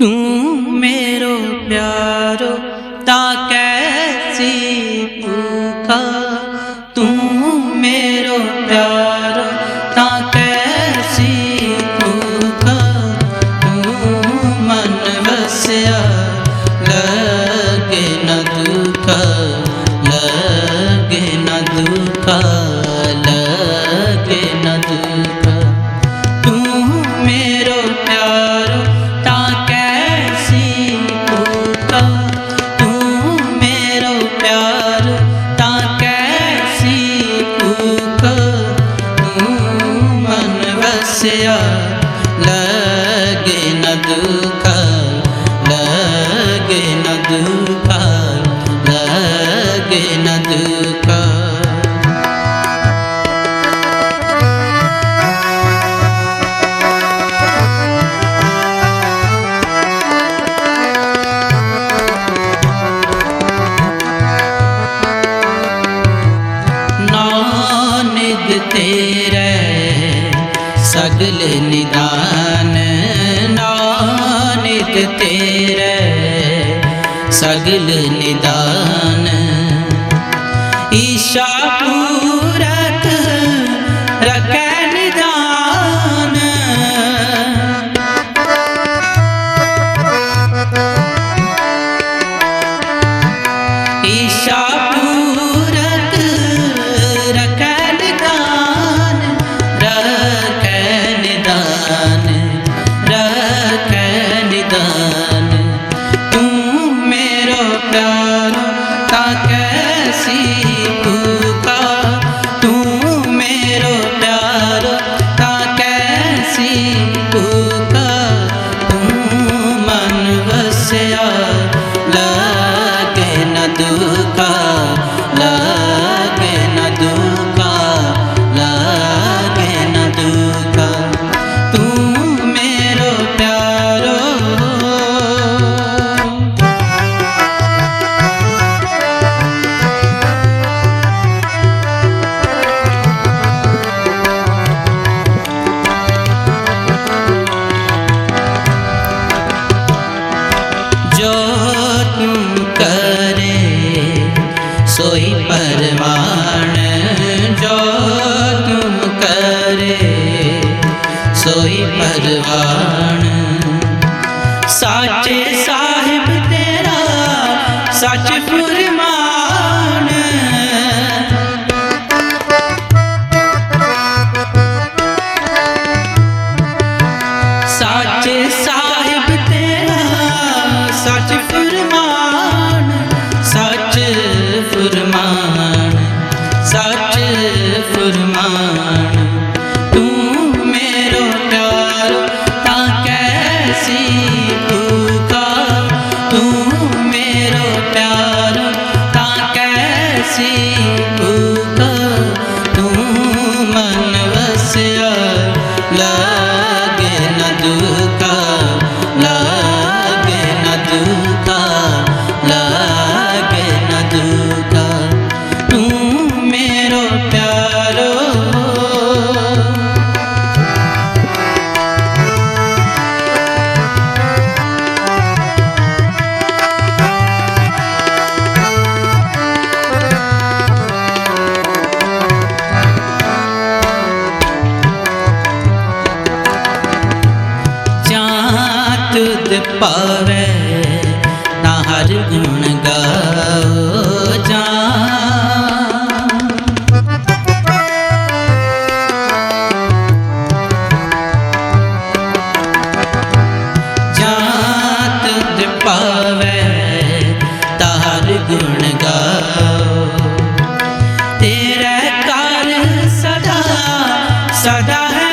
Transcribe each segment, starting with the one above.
ਤੂੰ ਮੇਰੋ ਪਿਆਰੋ 야. ਕੁਲ ਨਿਦਾਨ। ਈਸ਼ਾ ਪੂਰਤ ਰਖੈ ਨਿਦਾਨ। ਈਸ਼ਾ surma ਗੁਰ ਪਾਰੈ ਤਾਂ ਹਰ ਗੁਣ ਗਾਓ ਜਾ ਜਾਤ ਗੁਣ ਗਾਓ। ਤੇਰੇ ਕਾਰ ਸਦਾ ਸਦਾ ਹੈ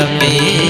আমি